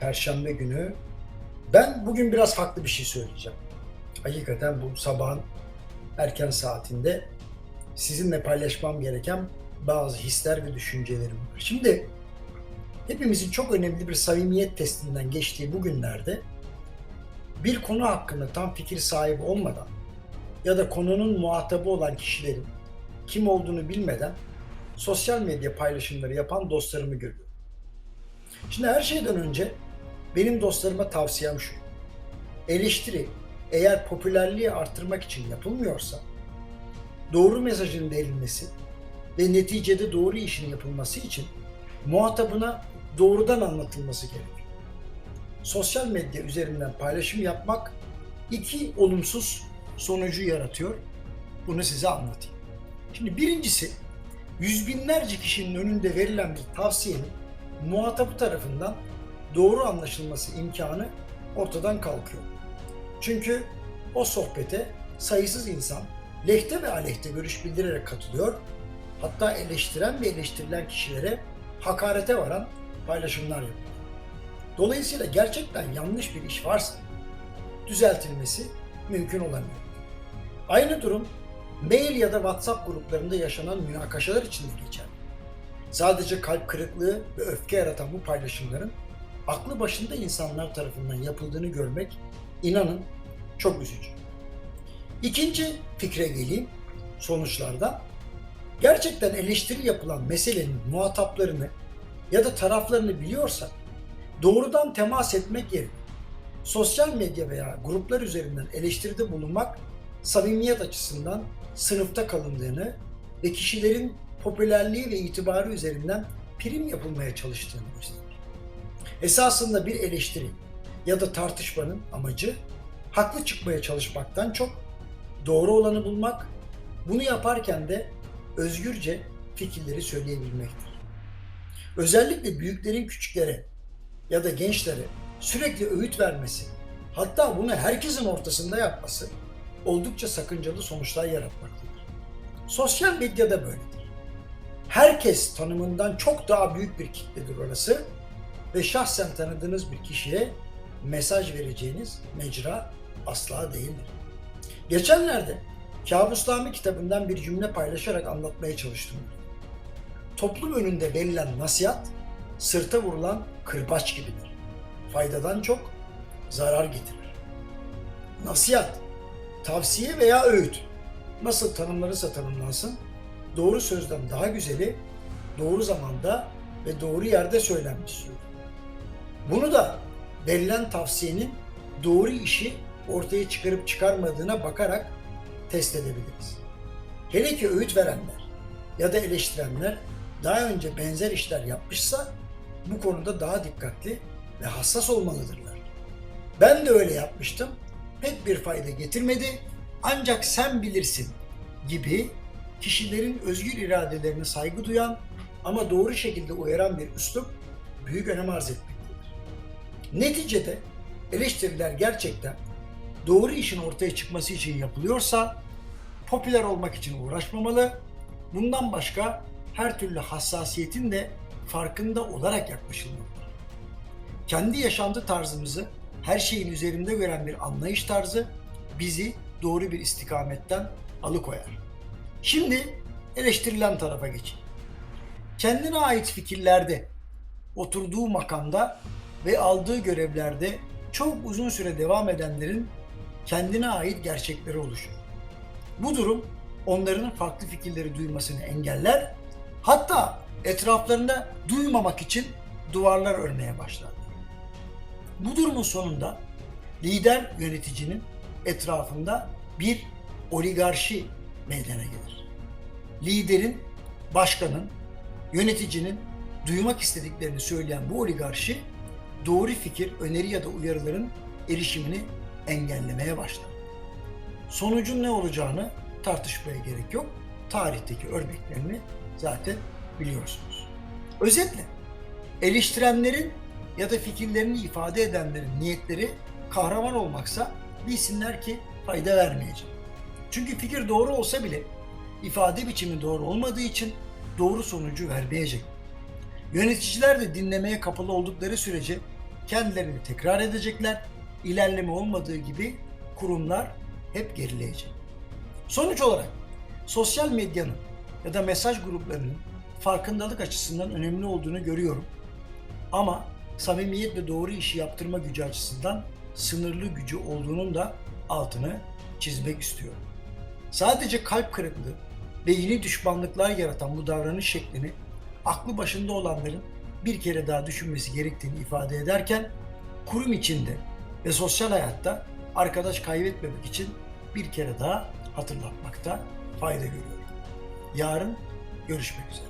Perşembe günü. Ben bugün biraz farklı bir şey söyleyeceğim. Hakikaten bu sabahın erken saatinde sizinle paylaşmam gereken bazı hisler ve düşüncelerim var. Şimdi hepimizin çok önemli bir samimiyet testinden geçtiği bu günlerde bir konu hakkında tam fikir sahibi olmadan ya da konunun muhatabı olan kişilerin kim olduğunu bilmeden sosyal medya paylaşımları yapan dostlarımı görüyorum. Şimdi her şeyden önce benim dostlarıma tavsiyem şu. Eleştiri eğer popülerliği artırmak için yapılmıyorsa doğru mesajın verilmesi ve neticede doğru işin yapılması için muhatabına doğrudan anlatılması gerekiyor. Sosyal medya üzerinden paylaşım yapmak iki olumsuz sonucu yaratıyor. Bunu size anlatayım. Şimdi birincisi yüz binlerce kişinin önünde verilen bir tavsiyenin muhatabı tarafından doğru anlaşılması imkanı ortadan kalkıyor. Çünkü o sohbete sayısız insan lehte ve aleyhte görüş bildirerek katılıyor. Hatta eleştiren ve eleştirilen kişilere hakarete varan paylaşımlar yapıyor. Dolayısıyla gerçekten yanlış bir iş varsa düzeltilmesi mümkün olamıyor. Aynı durum mail ya da WhatsApp gruplarında yaşanan münakaşalar için de geçerli. Sadece kalp kırıklığı ve öfke yaratan bu paylaşımların aklı başında insanlar tarafından yapıldığını görmek inanın çok üzücü. İkinci fikre geleyim sonuçlarda. Gerçekten eleştiri yapılan meselenin muhataplarını ya da taraflarını biliyorsak doğrudan temas etmek yerine sosyal medya veya gruplar üzerinden eleştiride bulunmak samimiyet açısından sınıfta kalındığını ve kişilerin popülerliği ve itibarı üzerinden prim yapılmaya çalıştığını gösterir. Esasında bir eleştiri ya da tartışmanın amacı haklı çıkmaya çalışmaktan çok doğru olanı bulmak, bunu yaparken de özgürce fikirleri söyleyebilmektir. Özellikle büyüklerin küçüklere ya da gençlere sürekli öğüt vermesi, hatta bunu herkesin ortasında yapması oldukça sakıncalı sonuçlar yaratmaktadır. Sosyal medyada böyledir. Herkes tanımından çok daha büyük bir kitledir orası ve şahsen tanıdığınız bir kişiye mesaj vereceğiniz mecra asla değildir. Geçenlerde Kabuslami kitabından bir cümle paylaşarak anlatmaya çalıştım. Toplum önünde verilen nasihat, sırta vurulan kırbaç gibidir. Faydadan çok zarar getirir. Nasihat, tavsiye veya öğüt nasıl tanımlanırsa tanımlansın, doğru sözden daha güzeli doğru zamanda ve doğru yerde söylenmiş. Bunu da verilen tavsiyenin doğru işi ortaya çıkarıp çıkarmadığına bakarak test edebiliriz. Hele ki öğüt verenler ya da eleştirenler daha önce benzer işler yapmışsa bu konuda daha dikkatli ve hassas olmalıdırlar. Ben de öyle yapmıştım. Pek bir fayda getirmedi. Ancak sen bilirsin gibi kişilerin özgür iradelerine saygı duyan ama doğru şekilde uyaran bir üslup büyük önem arz etmektedir. Neticede eleştiriler gerçekten doğru işin ortaya çıkması için yapılıyorsa popüler olmak için uğraşmamalı. Bundan başka her türlü hassasiyetin de farkında olarak yaklaşılmalıdır. Kendi yaşantı tarzımızı her şeyin üzerinde gören bir anlayış tarzı bizi doğru bir istikametten alıkoyar. Şimdi eleştirilen tarafa geçeyim. Kendine ait fikirlerde, oturduğu makamda ve aldığı görevlerde çok uzun süre devam edenlerin kendine ait gerçekleri oluşur. Bu durum onların farklı fikirleri duymasını engeller, hatta etraflarında duymamak için duvarlar örmeye başlar. Bu durumun sonunda lider yöneticinin etrafında bir oligarşi meydana gelir. Liderin, başkanın, yöneticinin duymak istediklerini söyleyen bu oligarşi doğru fikir, öneri ya da uyarıların erişimini engellemeye başlar. Sonucun ne olacağını tartışmaya gerek yok. Tarihteki örneklerini zaten biliyorsunuz. Özetle eleştirenlerin ya da fikirlerini ifade edenlerin niyetleri kahraman olmaksa bilsinler ki fayda vermeyecek. Çünkü fikir doğru olsa bile ifade biçimi doğru olmadığı için doğru sonucu vermeyecek. Yöneticiler de dinlemeye kapalı oldukları sürece kendilerini tekrar edecekler. İlerleme olmadığı gibi kurumlar hep gerileyecek. Sonuç olarak sosyal medyanın ya da mesaj gruplarının farkındalık açısından önemli olduğunu görüyorum. Ama samimiyet ve doğru işi yaptırma gücü açısından sınırlı gücü olduğunun da altını çizmek istiyorum. Sadece kalp kırıklığı ve yeni düşmanlıklar yaratan bu davranış şeklini aklı başında olanların bir kere daha düşünmesi gerektiğini ifade ederken kurum içinde ve sosyal hayatta arkadaş kaybetmemek için bir kere daha hatırlatmakta fayda görüyorum. Yarın görüşmek üzere.